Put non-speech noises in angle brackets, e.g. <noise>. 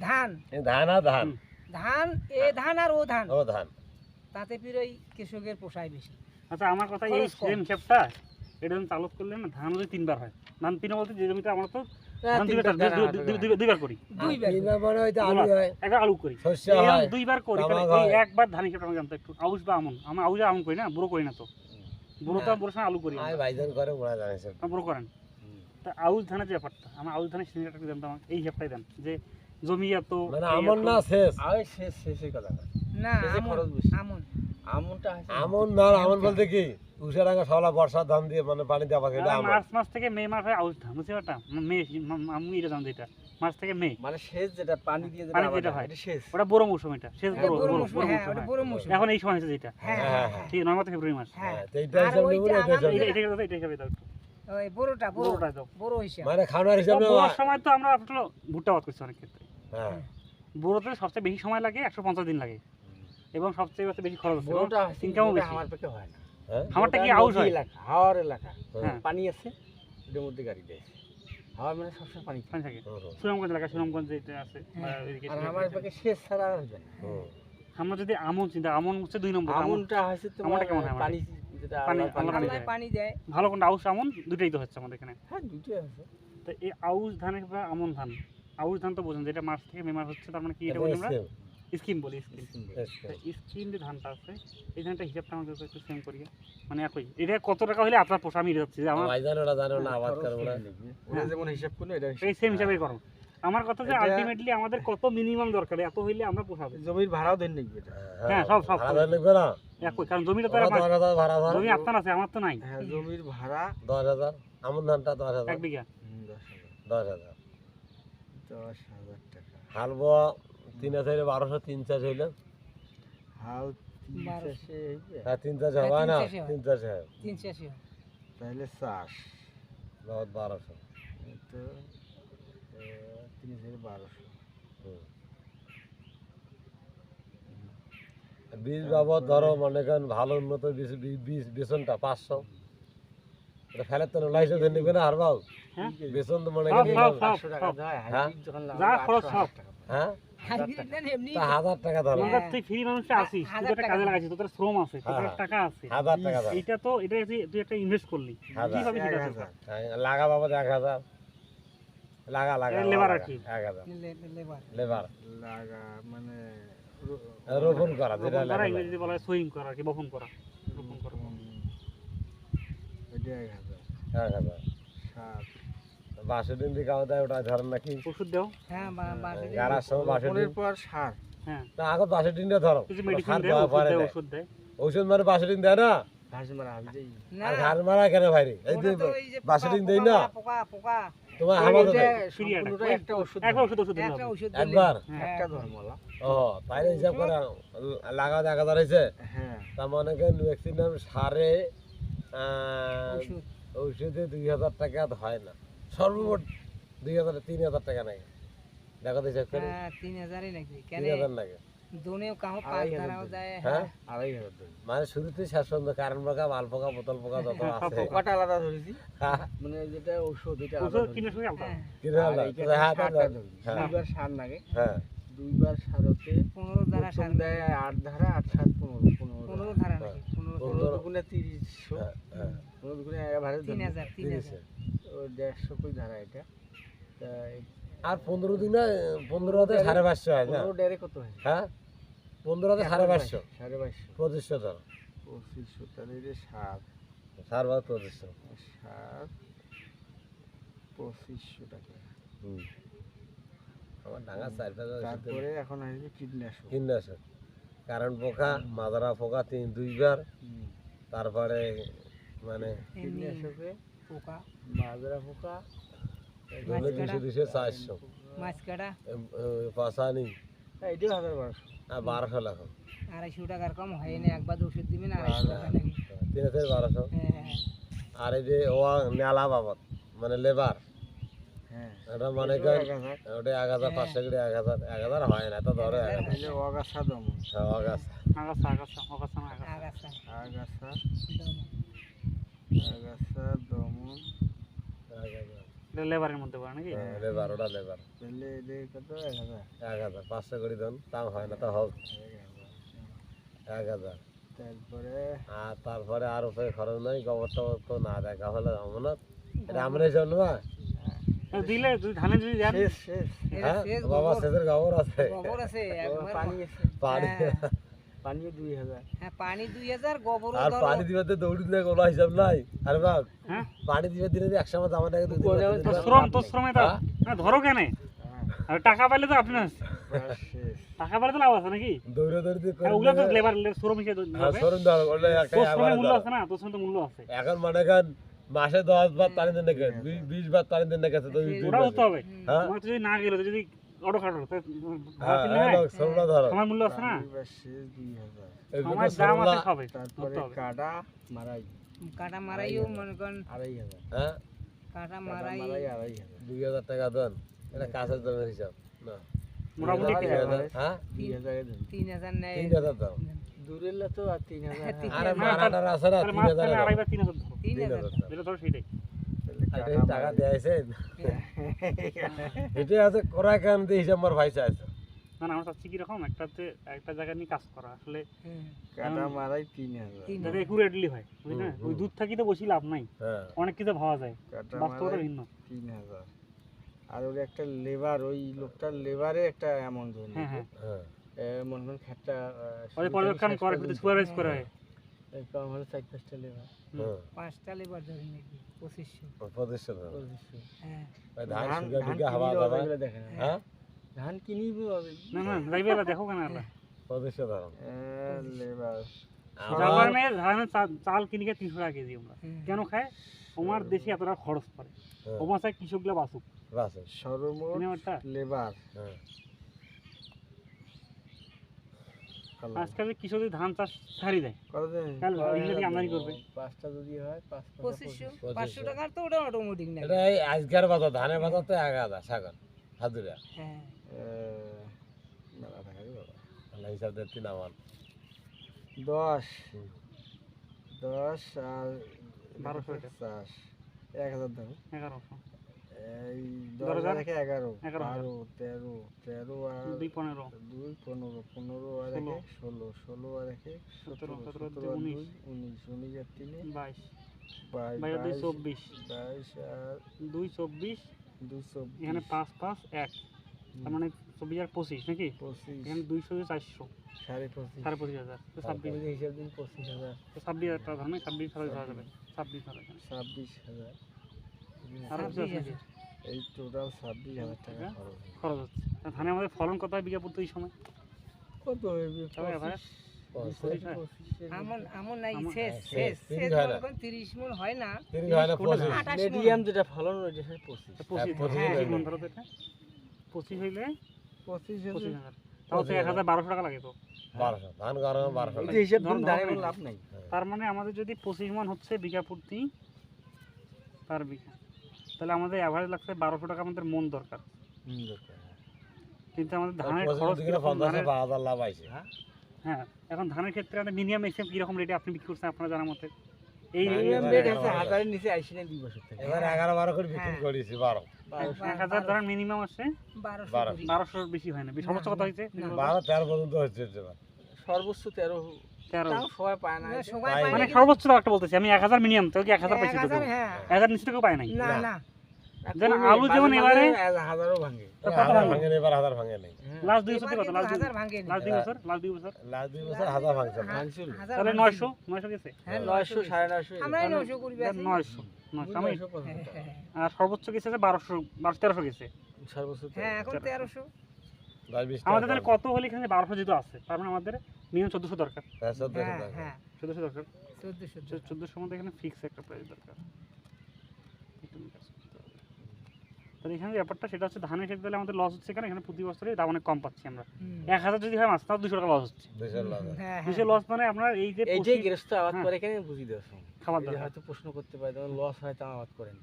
ধান। ধান আর ধান। ধান এ ধান আর ও ধান। ও ধান। তাতে কৃষকের পোষায় বেশি। আচ্ছা আমার কথা এই সেম এটা যখন চালু করলে না ধান যদি তিনবার হয় ধান তিন বলতে যে জমিটা আমরা তো দুইবার দুই- দুইবার করি। আলু হয়। একবার আলু করি। শস্য হয় দুইবার করি এই একবার ধান আমি জানতো একটু আউশ বা আমন। আমি আউশ আমন করি না বুড়ো করি না তো। বুড়ো তো সঙ্গে আলু করি ভাইজান করে জানিস আমরা বুড়ো করেন। তা আউশ ধানের যে ব্যাপারটা আমার আউশ ধানের সিনেমাটা জানতো আমার এই হিসাবটাই দেন যে জমি এত মানে আমন না শেষ। আগে শেষ শেষের কথা না। না খরচ বেশি। আমন। আমনটা আমন না আমন বলতে কি? উষারাঙ্গা সলা বর্ষার ধান দিয়ে মানে পানি দেওয়া পাকে এটা মার্চ মাস থেকে মে মাস আউশ ধান বুঝতে পারটা মে আমি এটা জানতো এটা। মার্চ থেকে মে। মানে শেষ যেটা পানি দিয়ে পানি যেটা হয়। এটা শেষ। ওটা বড় মৌসুম এটা শেষ বড় বড় বড় মৌসুম, বড় মৌসুম ওটা। বড় মৌসুম। এখন এই সময় হচ্ছে যেটা। হ্যাঁ। হ্যাঁ, হ্যাঁ। ঠিক নয় মাসে ফেব্রুয়ারি মাস। হ্যাঁ তো এইটা হিসাব ওই না, এটা এটা এটা এটা হিসাবে দাও ওই বড়টা বড়টা দাও বড় হিসাব। মানে খাওয়ার হিসাব সময় তো আমরা আসলে ভুট্টা বাদ করছি অনেক ক্ষেত্রে। হ্যাঁ। বড়োতে সবচেয়ে বেশি সময় লাগে একশো পঞ্চাশ দিন লাগে। এবং সবচেয়ে হচ্ছে বেশি খরচ আছে ইনকামও বেশি। আমার পক্ষে হয় না। হ্যাঁ? আমারটা কি নদী হয়? এলাকা হাওয়ার এলাকা। হ্যাঁ। পানি আছে মধ্যে গাড়ি দেয়। হাওয়া মানে সবসময় পানি পানি থাকে। সুনামগঞ্জ এলাকা সুনামগঞ্জ যেটা আছে। আর আমার পক্ষে শেষ ছাড়া আর হবে না। আমরা যদি আমন চিন্তা আমন হচ্ছে দুই নম্বর আমন আমনটা তোমার আমনটা কেমন হয় পানি যেটা। পানি দেয়। ভালো কোনটা আউশ আমন? দুটাই তো হচ্ছে আমাদের এখানে। হ্যাঁ দুটোই আছে। তো এই আউশ ধানের বা আমন ধান আউশ ধান তো বোঝেন যেটা মার্চ থেকে মে মাস হচ্ছে তার মানে কি এটা বলি আমরা? স্কিম বলি স্কিম স্কিম যে ধানটা আছে এই ধানটা হিসাবটা আমাদের একটু সেম করি মানে একই এটা কত টাকা হলে আপনার পোষা আমি যাচ্ছি যে আমার ভাইজান ওরা জানে না আবাদ করব না। নেবে। ওরা যেমন হিসাব করল এটা এই সেম হিসাবে করো। আমার কথা যে আলটিমেটলি আমাদের কত মিনিমাম দরকার এত হইলে আমরা পোষাবো। জমির ভাড়াও দেন নেবে এটা? হ্যাঁ, সব, সব, ভাড়া লাগবে না। একই কারণ জমিটা তো আমার- হাজার ভাড়া জমি আপনার আছে আমার তো নাই। হ্যাঁ জমির ভাড়া দশ হাজার আমন ধানটা দশ হাজার। এক বিঘা। হুম, দশ হাজার। দশ হাজার টাকা। হাল বোয়া তিন হাজার বারোশো তিন চাষ হইলে? হাল তিন বারোশো। হ্যাঁ তিন চাষ হ্যাঁ, হবে না? তিন চাষে হয়। তিন চাষি তাহলে চাষ। বহুত বারোশো। তো তিন হাজার বারোশো। বীজ বাবদ ধরো মনে করেন ভালো উন্নত বীজ বীজ- বীজ বেসনটা পাঁচশো। ফেলে তো লাইসে ধরে নিবে না হ্যাঁ? মনে হ্যাঁ? হাজার টাকা। হ্যাঁ? ধরো তুই ফ্রি মানুষে আসিস তুই একটা কাজে লাগাইছিস শ্রম আছে হ্যাঁ। টাকা আছে। হাজার টাকা এটা তুই একটা ইনভেস্ট করলি। সেটা লাগা বাবদ এক হাজার। লাগা লাগা লেবার আর কি? এক হাজার। লেবার লাগা মানে রোপণ করা যেটা লাগা ইংরেজিতে বলা হয় সোয়িং করা আর কি বপন করা? রোপণ করা। হুম, এটা এক হাজার। হাজার ওটা ধরেন নাকি? ওষুধ দাও? হ্যাঁ বাঁশের পর সার। হ্যাঁ। না ধরো। কিছু ওটা সার দেওয়া ওষুধ পরে দেয় দেয়। ওষুধ মানে বাসের দিন দেয় না? ঘাস মারা কেন ভাইরে? এই ওটা যে তো ওই যে বাসের পোকা- দিন দেই পোকা না পোকা পোকা। তোমার আমাদের একটা ওষুধ একবার ওষুধ ওষুধ দিতে একটা ওষুধ একবার? হ্যাঁ, একটা ধর্মলা ও তাইলে হিসাব করে লাগা হাজার হয়েছে হ্যাঁ। তার মনে করেন ম্যাক্সিমাম সারে আহ, ওষুধ। ঔষধে দুই হাজার টাকা হয় না। সর্বমোট দুই হাজার তিন হাজার টাকা লাগে দেখা তো করে হ্যাঁ, তিন হাজারই নাকি? কেন? তিন হাজার লাগে। দোনেও কাহো পাঁচ হ্যাঁ? আড়াই হাজার মানে শুরুতে শেষ পর্যন্ত কারণ পোকা মাল পোকা বোতল পোকা যত হ্যাঁ, আছে। পোকাটা আলাদা ধরেছি। হ্যাঁ, মানে যেটা ঔষধ এটা ওষুধ কিনে আলাদা। হ্যাঁ, কিনে হ্যাঁ। হ্যাঁ। দুইবার সার লাগে। হ্যাঁ। দুইবার সারতে পনেরো ধারা সার দেয় আট ধারা আট সাত পনেরো পনেরো পনেরো ধারা। নাকি? পনেরো দুগুণে হ্যাঁ, দেড়শো কই ধারা এটা। তা আর পনেরো দিনে পনেরো হাতে সাড়ে পাঁচশো হয় না? পনেরো ডেরে কত হয়? হ্যাঁ? পনেরো হাতে সাড়ে পাঁচশো। সাড়ে বাইশশো পঁচিশশো ধরো। পঁচিশশো তাহলে এটা সাত। পঁচিশশো। সাত পঁচিশশো টাকা। হুম। আমার ডাঙা চার তারপরে এখন আসবে কীটনাশক। কীটনাশক। কারণ পোকা মাদারা পোকা তিন দুইবার। তারপরে মানে কীটনাশকে পোকা মাজরা পোকা দুশো দুশো চারশো। মাছ কাটা হ্যাঁ, এটাও হাজার বারোশো আর বারোশো লেখো। আড়াইশো টাকার কম হয় না একবার ওষুধ দিবেন আড়াইশো টাকা নাকি? তিন হাজার বারোশো। হ্যাঁ, হ্যাঁ, আর এই যে ও নেলা বাবদ মানে লেবার। হ্যাঁ। এটা মনে করেন এক হাজার। ওটা এক হাজার পাঁচশো করে এক হাজার এক হাজার হয় না তো ধরো অগাছা দমন আগাছা আগাছা আগাছা। আগাছা। আগাছা। আগাছা দমন। এটা লেবারের মধ্যে পড়ে নাকি? লেবার ওটা লেবার। তাহলে এদের কত? এক হাজার। এক হাজার পাঁচশো করে দেন তাও হয় না তো হোক এক হাজার তারপরে? আর তারপরে আর উপরে খরচ নাই গোবর টবর তো না দেখা হলে না এটা আমরা জন্য না দিলে ধানে যদি হ্যাঁ বাবা গোবর সেদের গোবর আছে গোবর আছে পানি। হ্যাঁ, পানিও দুই হাজার হ্যাঁ পানি দুই হাজার গোবর আর পানি দিবে দৌড়ি দিলে কোনো হিসাব নাই। আরে বাপ পানি দিবে দিনে এক আমার দেখে দুই তো শ্রম তো শ্রমে তো ধরো কেন আর টাকা পাইলে তো আপনি বাস শেষ টাকা পাইলে তো লাভ আছে নাকি? দৌড়ে দৌড়ে ওগুলো তো লেবার শ্রম হিসেবে হ্যাঁ, ধরবে সরুন দাও ওটা একটা তোর শ্রমে একবারে মূল্য আছে না? তোর তো মূল্য আছে। এখন মনে করেন মাসে দশ বার পানি দেন নাকি? বি- বিশ বার পানি দেন তো হবে। হ্যাঁ যদি না গেলে যদি অটো হ্যাঁ সময় মূল্য আছে না? দুই হাজার। এগুলো সময় দাম আছে সবে তারপরে কাটা মারাই। কাটা মারাইও মনে করেন আড়াই হাজার। হ্যাঁ? কাটা কাটা মারাই মারাই আড়াই হাজার। দুই হাজার টাকা দেন। এটা কাছের জমির হিসাব। না। মোটামুটি দুই হাজার, হ্যাঁ? হাজারে তিন হাজার নেয়। তিন হাজার দাও। দূরের তো আর তিন হাজার তিন হ্যাঁ। আরে মারাটার আছে না তিন হাজার তিন হাজার তিন ধরো সেটাই তাহলে আর এই কাটা টাকা দিয়েছেন? <laughs> এটা আছে করা কেন দিয়ে হিসাব আমার ভাই চাইছে। না না আমরা চাচ্ছি কীরকম একটাতে একটা জায়গা নিয়ে কাজ করা আসলে কাটা মারাই তিন হাজার। তিন একুরেটলি হয় বুঝলি? না ওই। দূর থাকি তো বসি লাভ নাই। হ্যাঁ। অনেক কিছু ভাবা যায়। বাস্তবতা ভিন্ন। তিন হাজার। আর ওর একটা লেবার ওই লোকটার লেবারে একটা ধরুন হ্যাঁ হ্যাঁ। হ্যাঁ। খেটটা ওই পর্যবেক্ষণ করে সুপারভাইজ করা হয়। কম হলে চার পাঁচটা লেবার। হ্যাঁ পাঁচটা লেবার ধরে নাকি পঁচিশশো পঁচিশশো হ্যাঁ। ধান হাওয়া হ্যাঁ? ধান কিনিবি না না যাইবে এলা দেখো কেন পঁচিশশো আমার চাল তিনশো টাকা কেজি আমরা কেন খায়? তোমার দেশে এত টাকা খরচ হ্যাঁ, ওমার চাই কৃষকগুলো বাঁচুক। বাসে সর্বমোট লেবার। হ্যাঁ। আজকাল যে কৃষক যদি ধান চাষ ছাড়ি দেয় আমদানি করবে। পাঁচটা যদি হয় পাঁচ পাঁচা পঁচিশশো পঁচিশশো। পাঁচশো টাকার তো ওটা অটোমেটিক না এটা আজকের বাজার ধানের বাজার তো এক হাজার সাগর হাজুরা হ্যাঁ। আল্লাহ হিসাব না আমার দশ। দশ আর বারোশো। পঞ্চাশ। এক হাজার দাম। এগারোশো। এই দশ? রেখে এগারো বারো তেরো তেরো আর দুই পনেরো। দুই পনেরো পনেরো আর। একে ষোলো ষোলো আর একে সতেরো, সতেরো দুই উনিশ উনিশ আর তিনে। বাইশ। বাইশ দুই চব্বিশ। বাইশ আর দুই চব্বিশ। দুই চব্বিশ। এখানে পাঁচ পাঁচ এক। তার মানে চব্বিশ আর পঁচিশ নাকি? পঁচিশ। এখানে দুইশো চারশো। সাড়ে পঁচিশ। সাড়ে পঁচিশ হাজার। ছাব্বিশ। হিসাব দিন পঁচিশ হাজার। ছাব্বিশ হাজার টাকা ছাব্বিশ হাজার ছাব্বিশ। হাজার ছাব্বিশ হাজার। আর কিছু আছে নাকি? এই টোটাল ছাব্বিশ হাজার টাকা? খরচ হচ্ছে আর ধানে আমাদের ফলন কত হয় বিঘা প্রতি এই সময় কত পঁচিশ হয়? হ্যাঁ, হয় মনে মন হয় হয় হয় হ্যাঁ, হইলে। মনে পঁচিশ হাজার তার মানে আমাদের যদি পঁচিশ মন হচ্ছে বিঘা প্রতি পার বিঘা তাহলে আমাদের অ্যাভারেজ লাগছে বারোশো টাকা আমাদের মন দরকার। কিন্তু আমাদের ধানের খরচ কীরকম ধানের- বা লাভ আইছে হ্যাঁ? এখন ধানের ক্ষেত্রে আমাদের মিনিমাম ম্যাক্সিমাম কীরকম রেটে আপনি বিক্রি করছেন আপনারা জানার মতে? এই Minimum রেট আছে হাজারের নিচে আইসি না দুই বছর থেকে। এবার এগারো বারো করে বিক্রি হ্যাঁ। করেছি বারো। এক হাজার ধরেন মিনিমাম আসছে বারোশো বারো। করি। বারোশোর বেশি হয় না। সর্বোচ্চ হয়েছে? বারো তেরো পর্যন্ত হচ্ছে সর্বোচ্চ মানে সর্বোচ্চ একটা বলতেছি। আমি এক হাজার মিনিমাম তো এক হাজার এক পাইছি হাজার, হ্যাঁ। এক হাজার নিচে তো কেউ পায় নাই? না না। না। আর যেন আলু যেমন এবারে- হাজারও ভাঙে। কত ভাঙে? এবার হাজার ভাঙে নেই। হ্যাঁ। লাস্ট দুই বছর কত? লাস্ট হাজার ভাঙে লাস্ট দুই বছর? লাস্ট দুই বছর? লাস্ট দুই বছর হাজার ভাঙছে। ভাঙছিল। তাহলে ভাঙছে। নয়শো নয়শো গেছে? হ্যাঁ, করি পর্যন্ত। আর সর্বোচ্চ গেছে যে বারোশো বারোশো তেরোশো গেছে। সর্বোচ্চ হ্যাঁ এখন আমাদের তাহলে কত হলে এখানে বারোশো যেহেতু আছে তার মানে আমাদের মিনিমাম চোদ্দোশো দরকার। হ্যাঁ, চোদ্দশো হ্যাঁ চোদ্দোশো দরকার? চোদ্দশো চোদ্দোশো মধ্যে এখানে ফিক্স একটা প্রাইস দরকার একটু কাজ করতে হবে। তাহলে এখানে ব্যাপারটা সেটা হচ্ছে ধানের ক্ষেত্রে তাহলে আমাদের লস হচ্ছে এখানে এখানে প্রতি বছরে দাম অনেক কম পাচ্ছি আমরা। এক হাজার যদি হয় মাছ তাও দুশো টাকা লস হচ্ছে। হ্যাঁ দুশো হ্যাঁ। লস মানে আপনার এই যে এই যে গৃহস্থ আবাদ হ্যাঁ। করে এখানে বুঝিয়ে দেওয়া খাবার দাবার হয়তো প্রশ্ন করতে পারে লস হয় তা আবাদ করেন।